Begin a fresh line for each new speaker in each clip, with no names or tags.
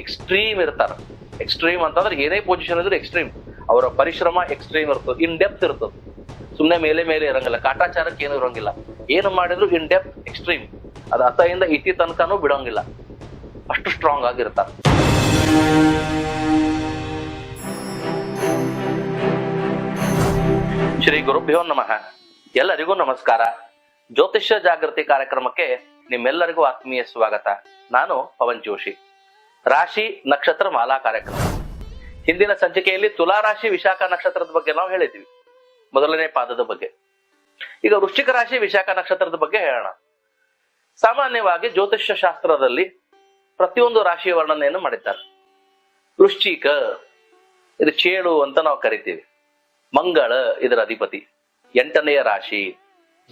Extreme ಇರ್ತಾರ. Extreme ಅಂತಂದ್ರೆ ಏನೇ ಪೊಸಿಷನ್ ಇದ್ರು ಎಕ್ಸ್ಟ್ರೀಮ್ ಅವರ ಪರಿಶ್ರಮ ಎಕ್ಸ್ಟ್ರೀಮ್ ಇರ್ತದೆ ಇನ್ ಡೆಪ್ತ್ ಇರ್ತದೆ. ಸುಮ್ಮನೆ ಮೇಲೆ ಮೇಲೆ ಇರಂಗಿಲ್ಲ, ಕಾಟಾಚಾರಕ್ಕೆ ಏನು ಇರಂಗಿಲ್ಲ. ಏನು ಮಾಡಿದ್ರು ಇನ್ ಡೆಪ್ತ್ ಎಕ್ಸ್ಟ್ರೀಮ್ ಅದು ಅತಯಿಂದ ಇತಿ ತನಕನೂ ಬಿಡೋಂಗಿಲ್ಲ. ಅಷ್ಟು ಸ್ಟ್ರಾಂಗ್ ಆಗಿರ್ತಾರ. ಶ್ರೀ ಗುರುಭ್ಯೋ ನಮಃ. ಎಲ್ಲರಿಗೂ ನಮಸ್ಕಾರ. ಜ್ಯೋತಿಷ್ಯ ಜಾಗೃತಿ ಕಾರ್ಯಕ್ರಮಕ್ಕೆ ನಿಮ್ಮೆಲ್ಲರಿಗೂ ಆತ್ಮೀಯ ಸ್ವಾಗತ. ನಾನು ಪವನ್ ಜೋಶಿ. ರಾಶಿ ನಕ್ಷತ್ರ ಮಾಲಾ ಕಾರ್ಯಕ್ರಮ. ಹಿಂದಿನ ಸಂಚಿಕೆಯಲ್ಲಿ ತುಲಾ ರಾಶಿ ವಿಶಾಖ ನಕ್ಷತ್ರದ ಬಗ್ಗೆ ನಾವು ಹೇಳಿದ್ವಿ ಮೊದಲನೇ ಪಾದದ ಬಗ್ಗೆ. ಈಗ ವೃಶ್ಚಿಕ ರಾಶಿ ವಿಶಾಖ ನಕ್ಷತ್ರದ ಬಗ್ಗೆ ಹೇಳೋಣ. ಸಾಮಾನ್ಯವಾಗಿ ಜ್ಯೋತಿಷ್ಯ ಶಾಸ್ತ್ರದಲ್ಲಿ ಪ್ರತಿಯೊಂದು ರಾಶಿಯ ವರ್ಣನೆಯನ್ನು ಮಾಡಿದ್ದಾರೆ. ವೃಶ್ಚಿಕ, ಇದು ಚೇಳು ಅಂತ ನಾವು ಕರಿತೀವಿ. ಮಂಗಳ, ಇದರ ಅಧಿಪತಿ. ಎಂಟನೆಯ ರಾಶಿ,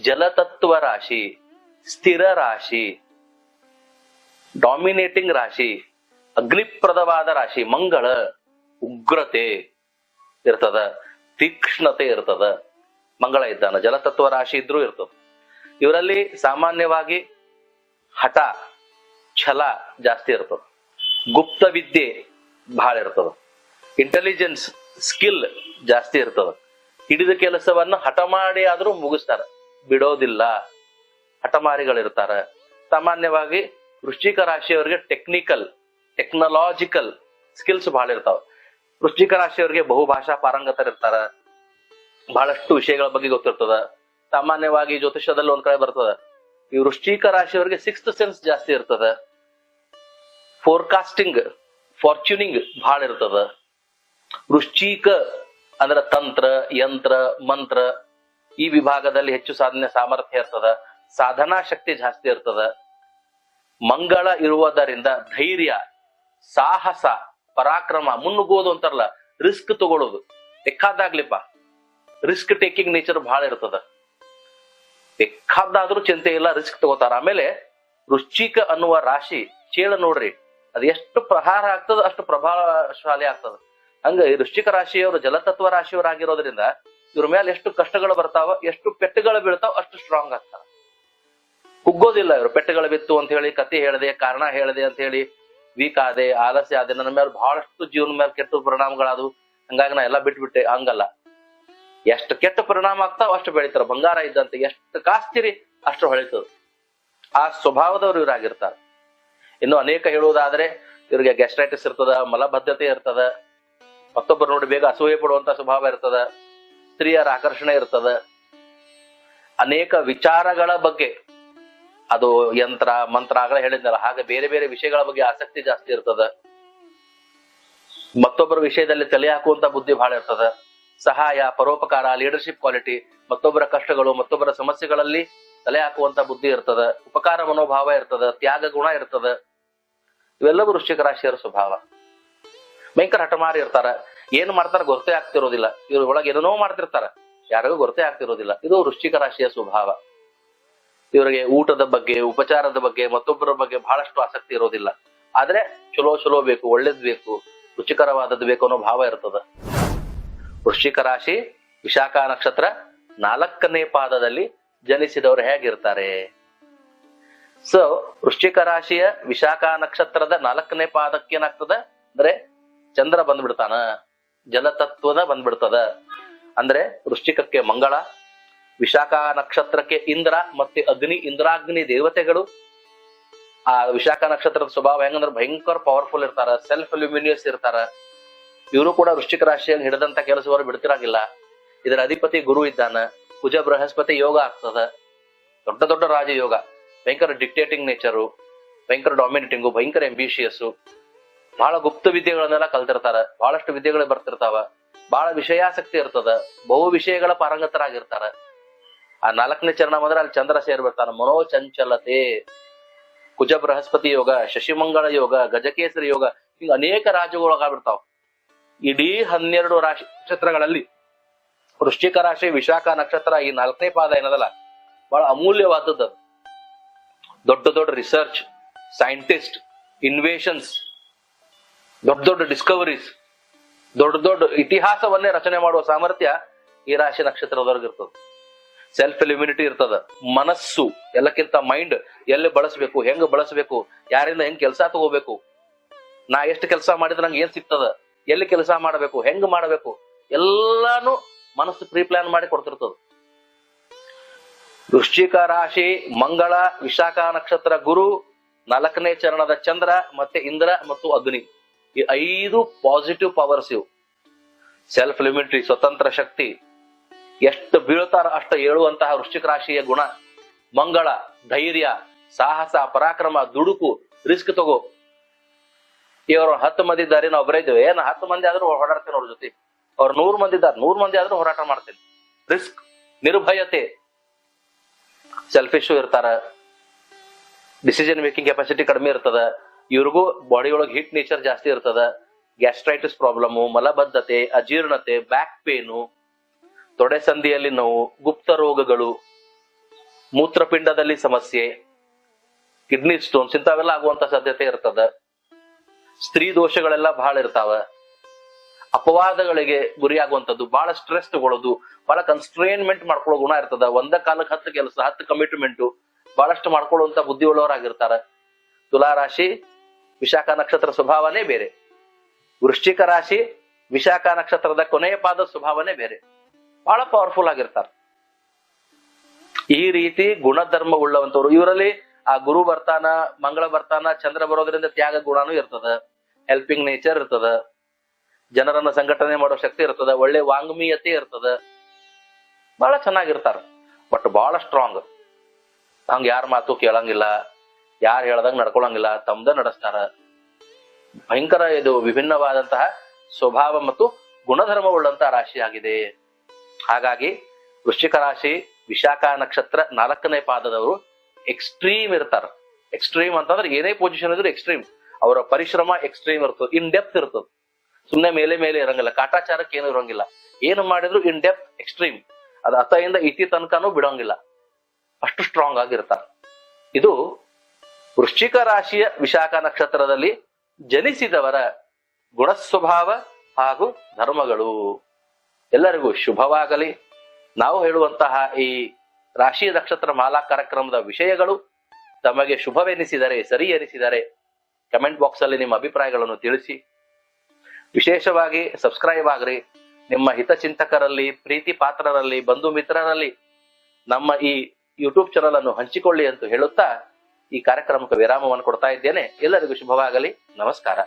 ಜಲತತ್ವ ರಾಶಿ, ಸ್ಥಿರ ರಾಶಿ ಡಾಮಿನೇಟಿಂಗ್ ರಾಶಿ ಅಗ್ನಿಪ್ರದವಾದ ರಾಶಿ, ಮಂಗಳ ಉಗ್ರತೆ ಇರ್ತದ, ತೀಕ್ಷ್ಣತೆ ಇರ್ತದ, ಮಂಗಳ ಇದ್ದಾನ, ಜಲತತ್ವ ರಾಶಿ ಇದ್ರೂ ಇರ್ತದ. ಇವರಲ್ಲಿ ಸಾಮಾನ್ಯವಾಗಿ ಹಠ, ಛಲ ಜಾಸ್ತಿ ಇರ್ತದ. ಗುಪ್ತ ವಿದ್ಯೆ ಬಹಳ ಇರ್ತದ. ಇಂಟೆಲಿಜೆನ್ಸ್ ಸ್ಕಿಲ್ ಜಾಸ್ತಿ ಇರ್ತದ. ಹಿಡಿದ ಕೆಲಸವನ್ನ ಹಠ ಮಾಡಿ ಆದ್ರೂ ಮುಗಿಸ್ತಾರ. ಬಿಡೋದಿಲ್ಲ. ಹಠಮಾರಿಗಳಿರ್ತಾರ. ಸಾಮಾನ್ಯವಾಗಿ ವೃಶ್ಚಿಕ ರಾಶಿಯವರಿಗೆ ಟೆಕ್ನಿಕಲ್ ಟೆಕ್ನಾಲಜಿಕಲ್ ಸ್ಕಿಲ್ಸ್ ಬಹಳ ಇರ್ತಾವ. ವೃಶ್ಚಿಕ ರಾಶಿಯವರಿಗೆ ಬಹುಭಾಷಾ ಪಾರಂಗತರಿರ್ತಾರ. ಬಹಳಷ್ಟು ವಿಷಯಗಳ ಬಗ್ಗೆ ಗೊತ್ತಿರ್ತದ. ಸಾಮಾನ್ಯವಾಗಿ ಜ್ಯೋತಿಷ್ಯದಲ್ಲಿ ಒಂದ್ ಕಡೆ ಬರ್ತದ. ಈ ವೃಶ್ಚಿಕ ರಾಶಿಯವರಿಗೆ ಸಿಕ್ಸ್ತ್ ಸೆನ್ಸ್ ಜಾಸ್ತಿ ಇರ್ತದ. ಫೋರ್ಕಾಸ್ಟಿಂಗ್ ಫಾರ್ಚ್ಯೂನಿಂಗ್ ಬಹಳ ಇರ್ತದ. ವೃಶ್ಚಿಕ ಅಂದ್ರ ತಂತ್ರ, ಯಂತ್ರ, ಮಂತ್ರ ಈ ವಿಭಾಗದಲ್ಲಿ ಹೆಚ್ಚು ಸಾಧನೆ ಸಾಮರ್ಥ್ಯ ಇರ್ತದ. ಸಾಧನಾ ಶಕ್ತಿ ಜಾಸ್ತಿ ಇರ್ತದ. ಮಂಗಳ ಇರುವುದರಿಂದ ಧೈರ್ಯ ಸಾಹಸ, ಪರಾಕ್ರಮ ಮುನ್ನುಗ್ಗೋದು ಅಂತಾರಲ್ಲ ರಿಸ್ಕ್ ತಗೊಳ್ಳೋದು. ಬೇಕಾದಾಗ್ಲಿಪ್ಪ. ರಿಸ್ಕ್ ಟೇಕಿಂಗ್ ನೇಚರ್ ಬಹಳ ಇರ್ತದ. ಬೇಕಾದಾದ್ರೂ ಚಿಂತೆ ಇಲ್ಲ ರಿಸ್ಕ್ ತಗೋತಾರ. ಆಮೇಲೆ ವೃಶ್ಚಿಕ ಅನ್ನುವ ರಾಶಿ, ಚೇಳ ನೋಡ್ರಿ, ಅದು ಎಷ್ಟು ಪ್ರಹಾರ ಆಗ್ತದ ಅಷ್ಟು ಪ್ರಭಾವಶಾಲಿ ಆಗ್ತದ. ಹಂಗ ಈ ವೃಶ್ಚಿಕ ರಾಶಿಯವರು, ಜಲತತ್ವ ರಾಶಿಯವರಾಗಿರೋದ್ರಿಂದ ಇವ್ರ ಮೇಲೆ ಎಷ್ಟು ಕಷ್ಟಗಳು ಬರ್ತಾವ, ಎಷ್ಟು ಪೆಟ್ಟುಗಳು ಬೀಳ್ತಾವ, ಅಷ್ಟು ಸ್ಟ್ರಾಂಗ್ ಆಗ್ತಾವ ಕುಗ್ಗೋದಿಲ್ಲ ಇವರು, ಪೆಟ್ಟುಗಳು ಬಿತ್ತು ಅಂತ ಹೇಳಿ, ಕತೆ ಹೇಳದೆ, ಕಾರಣ ಹೇಳದೆ ಅಂತ ಹೇಳಿ ವೀಕ್ ಆದೆ, ಆಲಸ್ಯ ಆದೆ, ನನ್ನ ಮೇಲೆ ಬಹಳಷ್ಟು ಜೀವನ ಮೇಲೆ ಕೆಟ್ಟ ಪರಿಣಾಮಗಳಾದವು. ಹಂಗಾಗಿ ನಾ ಎಲ್ಲ ಬಿಟ್ಬಿಟ್ಟೆ, ಹಂಗಲ್ಲ. ಎಷ್ಟು ಕೆಟ್ಟ ಪರಿಣಾಮ ಆಗ್ತಾವ ಅಷ್ಟು ಬೆಳಿತಾರ. ಬಂಗಾರ ಇದ್ದಂತೆ ಎಷ್ಟು ಕಾಸ್ತಿರಿ ಅಷ್ಟು ಹೊಳಿತದ. ಆ ಸ್ವಭಾವದವ್ರು ಇವರಾಗಿರ್ತಾರ. ಇನ್ನು ಅನೇಕ ಹೇಳುವುದಾದ್ರೆ, ಇವ್ರಿಗೆ ಗ್ಯಾಸ್ಟ್ರೈಟಿಸ್ ಇರ್ತದ, ಮಲಬದ್ಧತೆ ಇರ್ತದ. ಮತ್ತೊಬ್ಬರು ನೋಡಿ ಬೇಗ ಅಸೂಯೆ ಪಡುವಂತ ಸ್ವಭಾವ ಇರ್ತದ. ಸ್ತ್ರೀಯರ ಆಕರ್ಷಣೆ ಇರ್ತದ. ಅನೇಕ ವಿಚಾರಗಳ ಬಗ್ಗೆ ಅದು ಯಂತ್ರ, ಮಂತ್ರ ಆಗಲೇ ಹೇಳಿದ್ನಲ್ಲ, ಹಾಗೆ ಬೇರೆ ಬೇರೆ ವಿಷಯಗಳ ಬಗ್ಗೆ ಆಸಕ್ತಿ ಜಾಸ್ತಿ ಇರ್ತದ. ಮತ್ತೊಬ್ಬರ ವಿಷಯದಲ್ಲಿ ತಲೆ ಹಾಕುವಂತ ಬುದ್ಧಿ ಬಹಳ ಇರ್ತದ. ಸಹಾಯ, ಪರೋಪಕಾರ ಲೀಡರ್ಶಿಪ್ ಕ್ವಾಲಿಟಿ ಮತ್ತೊಬ್ಬರ ಕಷ್ಟಗಳು, ಮತ್ತೊಬ್ಬರ ಸಮಸ್ಯೆಗಳಲ್ಲಿ ತಲೆ ಹಾಕುವಂತ ಬುದ್ಧಿ ಇರ್ತದ. ಉಪಕಾರ ಮನೋಭಾವ ಇರ್ತದ, ತ್ಯಾಗ ಗುಣ ಇರ್ತದ. ಇವೆಲ್ಲವೂ ವೃಶ್ಚಿಕ ರಾಶಿಯರ ಸ್ವಭಾವ. ಭಯಂಕರ ಹಠಮಾರಿ ಇರ್ತಾರ. ಏನ್ ಮಾಡ್ತಾರ ಗೊತ್ತೇ ಆಗ್ತಿರೋದಿಲ್ಲ. ಇವ್ರ ಒಳಗೆ ಏನೇನೋ ಮಾಡ್ತಿರ್ತಾರ. ಯಾರಿಗೂ ಗೊತ್ತೇ ಆಗ್ತಿರೋದಿಲ್ಲ. ಇದು ವೃಶ್ಚಿಕ ರಾಶಿಯ ಸ್ವಭಾವ. ಇವರಿಗೆ ಊಟದ ಬಗ್ಗೆ, ಉಪಚಾರದ ಬಗ್ಗೆ, ಮತ್ತೊಬ್ಬರ ಬಗ್ಗೆ ಬಹಳಷ್ಟು ಆಸಕ್ತಿ ಇರೋದಿಲ್ಲ. ಆದ್ರೆ ಚಲೋ ಚಲೋ ಬೇಕು, ಒಳ್ಳೇದ್ ಬೇಕು, ರುಚಿಕರವಾದದ್ದು ಬೇಕು ಅನ್ನೋ ಭಾವ ಇರ್ತದ. ವೃಶ್ಚಿಕ ರಾಶಿ, ವಿಶಾಖ ನಕ್ಷತ್ರ ನಾಲ್ಕನೇ ಪಾದದಲ್ಲಿ ಜನಿಸಿದವರು ಹೇಗಿರ್ತಾರೆ? ಸೊ ವೃಶ್ಚಿಕ ರಾಶಿಯ ವಿಶಾಖ ನಕ್ಷತ್ರದ ನಾಲ್ಕನೇ ಪಾದಕ್ಕೆ ಏನಾಗ್ತದ? ಅಂದ್ರೆ ಚಂದ್ರ ಬಂದ್ಬಿಡ್ತಾನ. ಜಲತತ್ವದ ಬಂದ್ಬಿಡ್ತದ. ಅಂದ್ರೆ ವೃಶ್ಚಿಕಕ್ಕೆ ಮಂಗಳ ವಿಶಾಖ ನಕ್ಷತ್ರಕ್ಕೆ ಇಂದ್ರ ಮತ್ತೆ ಅಗ್ನಿ, ಇಂದ್ರಾಗ್ನಿ ದೇವತೆಗಳು. ಆ ವಿಶಾಖ ನಕ್ಷತ್ರದ ಸ್ವಭಾವ ಹೆಂಗಂದ್ರೆ ಭಯಂಕರ ಪವರ್ಫುಲ್ ಇರ್ತಾರ ಸೆಲ್ಫ್ ಲ್ಯೂಮಿನಿಯಸ್ ಇರ್ತಾರ. ಇವರು ಕೂಡ ವೃಶ್ಚಿಕ ರಾಶಿಯಲ್ಲಿ ಹಿಡಿದಂತ ಕೆಲಸವರು ಬಿಡ್ತಿರಂಗಿಲ್ಲ. ಇದರ ಅಧಿಪತಿ ಗುರು ಇದ್ದಾನ. ಕುಜ ಬೃಹಸ್ಪತಿ ಯೋಗ ಆಗ್ತದ. ದೊಡ್ಡ ದೊಡ್ಡ ರಾಜಯೋಗ. ಭಯಂಕರ ಡಿಕ್ಟೇಟಿಂಗ್ ನೇಚರು ಭಯಂಕರ ಡಾಮಿನೇಟಿಂಗು ಭಯಂಕರ ಎಂಬಿಶಿಯಸ್ ಬಹಳ ಗುಪ್ತ ವಿದ್ಯೆಗಳನ್ನೆಲ್ಲ ಕಲ್ತಿರ್ತಾರ. ಬಹಳಷ್ಟು ವಿದ್ಯೆಗಳು ಬರ್ತಿರ್ತಾವ. ಬಹಳ ವಿಷಯಾಸಕ್ತಿ ಇರ್ತದ. ಬಹು ವಿಷಯಗಳ ಪಾರಂಗತರಾಗಿರ್ತಾರ. ಆ ನಾಲ್ಕನೇ ಚರಣ ಬಂದ್ರೆ ಅಲ್ಲಿ ಚಂದ್ರ ಸೇರ್ಬಿಡ್ತಾನ ಮನೋಚಂಚಲತೆ ಕುಜ ಬೃಹಸ್ಪತಿ ಯೋಗ, ಶಶಿಮಂಗಳ ಯೋಗ, ಗಜಕೇಸರಿ ಯೋಗ, ಹಿಂಗ ಅನೇಕ ರಾಜ್ಯಗಳಾಗ್ಬಿಡ್ತಾವ ಇಡೀ ಹನ್ನೆರಡು ರಾಶಿ ನಕ್ಷತ್ರಗಳಲ್ಲಿ, ವೃಶ್ಚಿಕ ರಾಶಿ, ವಿಶಾಖ ನಕ್ಷತ್ರ, ಈ ನಾಲ್ಕನೇ ಪಾದ ಏನದಲ್ಲ, ಬಹಳ ಅಮೂಲ್ಯವಾದದ್ದು. ದೊಡ್ಡ ದೊಡ್ಡ ರಿಸರ್ಚ್ ಸೈಂಟಿಸ್ಟ್ ಇನ್ವೇಷನ್ಸ್ ದೊಡ್ಡ ದೊಡ್ಡ ಡಿಸ್ಕವರೀಸ್ ದೊಡ್ಡ ದೊಡ್ಡ ಇತಿಹಾಸವನ್ನೇ ರಚನೆ ಮಾಡುವ ಸಾಮರ್ಥ್ಯ ಈ ರಾಶಿ ನಕ್ಷತ್ರದವ್ರಿಗೆ ಇರ್ತದೆ ಸೆಲ್ಫ್ ಇಮ್ಯುನಿಟಿ ಇರ್ತದ. ಮನಸ್ಸು, ಎಲ್ಲಕ್ಕಿಂತ ಮೈಂಡ್ ಎಲ್ಲಿ ಬಳಸಬೇಕು, ಹೆಂಗ್ ಬಳಸಬೇಕು, ಯಾರಿಂದ ಹೆಂಗ್ ಕೆಲಸ ತಗೋಬೇಕು. ನಾ ಎಷ್ಟು ಕೆಲಸ ಮಾಡಿದ್ರೆ ನಂಗೆ ಏನ್ ಸಿಗ್ತದ? ಎಲ್ಲಿ ಕೆಲಸ ಮಾಡಬೇಕು, ಹೆಂಗ್ ಮಾಡಬೇಕು, ಎಲ್ಲಾನು ಮನಸ್ಸು ಪ್ರೀ ಪ್ಲಾನ್ ಮಾಡಿ ಕೊಡ್ತಿರ್ತದ. ವೃಶ್ಚಿಕ ರಾಶಿ, ಮಂಗಳ, ವಿಶಾಖ ನಕ್ಷತ್ರ ಗುರು, ನಾಲ್ಕನೇ ಚರಣದ ಚಂದ್ರ, ಮತ್ತೆ ಇಂದ್ರ ಮತ್ತು ಅಗ್ನಿ. ಈ ಐದು ಪಾಸಿಟಿವ್ ಪವರ್ಸ್ ಇವು. ಸೆಲ್ಫ್ ಲಿಮಿಟ್ರಿ ಸ್ವತಂತ್ರ ಶಕ್ತಿ. ಎಷ್ಟು ಬೀಳ್ತಾರ ಅಷ್ಟು ಹೇಳುವಂತಹ ವೃಶ್ಚಿಕ ರಾಶಿಯ ಗುಣ, ಮಂಗಳ, ಧೈರ್ಯ, ಸಾಹಸ, ಪರಾಕ್ರಮ, ದುಡುಕು, ರಿಸ್ಕ್ ತಗೋ. ಇವರು ಹತ್ತು ಮಂದಿ ಇದ್ದಾರೆ, ನಾವು ಇದ್ದೇವೆ. ಏನ್ ಹತ್ತು ಮಂದಿ ಆದ್ರೂ ಹೊರಡ್ತೇನೆ ಅವ್ರ ಜೊತೆ. ಅವ್ರು ನೂರ್ ಮಂದಿ ಇದ್ದಾರೆ, ನೂರ್ ಮಂದಿ ಆದ್ರೂ ಹೋರಾಟ ಮಾಡ್ತೇನೆ. ರಿಸ್ಕ್, ನಿರ್ಭಯತೆ ಸೆಲ್ಫಿಶು ಇರ್ತಾರ. ಡಿಸಿಷನ್ ಮೇಕಿಂಗ್ ಕೆಪಾಸಿಟಿ ಕಡಿಮೆ ಇರ್ತದ. ಇವ್ರಿಗೂ ಬಾಡಿ ಒಳಗೆ ಹಿಟ್ ನೇಚರ್ ಜಾಸ್ತಿ ಇರ್ತದ. ಗ್ಯಾಸ್ಟ್ರೈಟಿಸ್ ಪ್ರಾಬ್ಲಮ್ ಮಲಬದ್ಧತೆ, ಅಜೀರ್ಣತೆ ಬ್ಯಾಕ್ ಪೇನು ತೊಡೆ ಸಂಧಿಯಲ್ಲಿ ನೋವು ಗುಪ್ತ ರೋಗಗಳು, ಮೂತ್ರಪಿಂಡದಲ್ಲಿ ಸಮಸ್ಯೆ ಕಿಡ್ನಿ ಸ್ಟೋನ್ಸ್ ಇಂಥವೆಲ್ಲ ಆಗುವಂತ ಸಾಧ್ಯತೆ ಇರ್ತದ. ಸ್ತ್ರೀ ದೋಷಗಳೆಲ್ಲ ಬಹಳ ಇರ್ತಾವ. ಅಪವಾದಗಳಿಗೆ ಗುರಿಯಾಗುವಂತದ್ದು ಬಹಳ ಸ್ಟ್ರೆಸ್ ತಗೊಳ್ಳೋದು ಬಹಳ ಕನ್ಸ್ಟ್ರೇನ್ಮೆಂಟ್ ಮಾಡ್ಕೊಳ್ಳೋ ಗುಣ ಇರ್ತದ. ಒಂದ ಕಾಲಕ್ಕೆ ಹತ್ತು ಕೆಲಸ, ಹತ್ತು ಕಮಿಟ್ಮೆಂಟು ಬಹಳಷ್ಟು ಮಾಡ್ಕೊಳ್ಳುವಂತ ಬುದ್ಧಿ ಉಳ್ಳವರಾಗಿರ್ತಾರ ತುಲಾ ರಾಶಿ ವಿಶಾಖ ನಕ್ಷತ್ರ ಸ್ವಭಾವನೇ ಬೇರೆ. ವೃಶ್ಚಿಕ ರಾಶಿ, ವಿಶಾಖ ನಕ್ಷತ್ರದ ಕೊನೆಯ ಪಾದ ಸ್ವಭಾವನೇ ಬೇರೆ. ಬಹಳ ಪವರ್ಫುಲ್ ಆಗಿರ್ತಾರೆ. ಈ ರೀತಿ ಗುಣಧರ್ಮ ಉಳ್ಳವಂತವ್ರು ಇವರಲ್ಲಿ ಆ ಗುರು ಬರ್ತಾನ, ಮಂಗಳ ಬರ್ತಾನ, ಚಂದ್ರ ಬರೋದ್ರಿಂದ ತ್ಯಾಗ ಗುಣನೂ ಇರ್ತದ. ಹೆಲ್ಪಿಂಗ್ ನೇಚರ್ ಇರ್ತದ. ಜನರನ್ನ ಸಂಘಟನೆ ಮಾಡೋ ಶಕ್ತಿ ಇರ್ತದ. ಒಳ್ಳೆ ವಾಂಗ್ಮೀಯತೆ ಇರ್ತದ. ಬಹಳ ಚೆನ್ನಾಗಿರ್ತಾರ. ಬಟ್ ಬಹಳ ಸ್ಟ್ರಾಂಗ್ ಹಂಗ ಯಾರ ಮಾತು ಕೇಳಂಗಿಲ್ಲ. ಯಾರು ಹೇಳ್ದಂಗ ನಡ್ಕೊಳಂಗಿಲ್ಲ. ತಮ್ದ ನಡೆಸ್ತಾರ. ಭಯಂಕರ ಇದು ವಿಭಿನ್ನವಾದಂತಹ ಸ್ವಭಾವ ಮತ್ತು ಗುಣಧರ್ಮವುಳ್ಳಂತಹ ರಾಶಿ ಆಗಿದೆ ಹಾಗಾಗಿ ವೃಶ್ಚಿಕ ರಾಶಿ ವಿಶಾಖ ನಕ್ಷತ್ರ ನಾಲ್ಕನೇ ಪಾದದವರು ಎಕ್ಸ್ಟ್ರೀಮ್ ಇರ್ತಾರ. ಎಕ್ಸ್ಟ್ರೀಮ್ ಅಂತಂದ್ರೆ ಏನೇ ಪೊಸಿಷನ್ ಇದ್ರು ಎಕ್ಸ್ಟ್ರೀಮ್ ಅವರ ಪರಿಶ್ರಮ ಎಕ್ಸ್ಟ್ರೀಮ್ ಇರ್ತದೆ. ಇನ್ ಡೆಪ್ತ್ ಇರ್ತದೆ. ಸುಮ್ಮನೆ ಮೇಲೆ ಮೇಲೆ ಇರಂಗಿಲ್ಲ. ಕಾಟಾಚಾರಕ್ಕೆ ಏನು ಇರಂಗಿಲ್ಲ. ಏನು ಮಾಡಿದ್ರು ಇನ್ ಡೆಪ್ತ್ ಎಕ್ಸ್ಟ್ರೀಮ್ ಅದು ಅತಯಿಂದ ಇತಿ ತನಕನೂ ಬಿಡೋಂಗಿಲ್ಲ. ಅಷ್ಟು ಸ್ಟ್ರಾಂಗ್ ಆಗಿರ್ತಾರ. ಇದು ವೃಶ್ಚಿಕ ರಾಶಿಯ ವಿಶಾಖ ನಕ್ಷತ್ರದಲ್ಲಿ ಜನಿಸಿದವರ ಗುಣಸ್ವಭಾವ ಹಾಗೂ ಧರ್ಮಗಳು. ಎಲ್ಲರಿಗೂ ಶುಭವಾಗಲಿ. ನಾವು ಹೇಳುವಂತಹ ಈ ರಾಶಿ ನಕ್ಷತ್ರ ಮಾಲಾ ಕಾರ್ಯಕ್ರಮದ ವಿಷಯಗಳು ತಮಗೆ ಶುಭವೆನಿಸಿದರೆ, ಸರಿ ಎನಿಸಿದರೆ ಕಮೆಂಟ್ ಬಾಕ್ಸ್ ಅಲ್ಲಿ ನಿಮ್ಮ ಅಭಿಪ್ರಾಯಗಳನ್ನು ತಿಳಿಸಿ. ವಿಶೇಷವಾಗಿ ಸಬ್ಸ್ಕ್ರೈಬ್ ಆಗ್ರಿ. ನಿಮ್ಮ ಹಿತಚಿಂತಕರಲ್ಲಿ, ಪ್ರೀತಿ ಪಾತ್ರರಲ್ಲಿ, ಬಂಧು ಮಿತ್ರರಲ್ಲಿ ನಮ್ಮ ಈ ಯೂಟ್ಯೂಬ್ ಚಾನಲ್ ಅನ್ನು ಹಂಚಿಕೊಳ್ಳಿ ಅಂತ ಹೇಳುತ್ತಾ ಈ ಕಾರ್ಯಕ್ರಮಕ್ಕೆ ವಿರಾಮವನ್ನು ಕೊಡ್ತಾ ಇದ್ದೇನೆ. ಎಲ್ಲರಿಗೂ ಶುಭವಾಗಲಿ. ನಮಸ್ಕಾರ.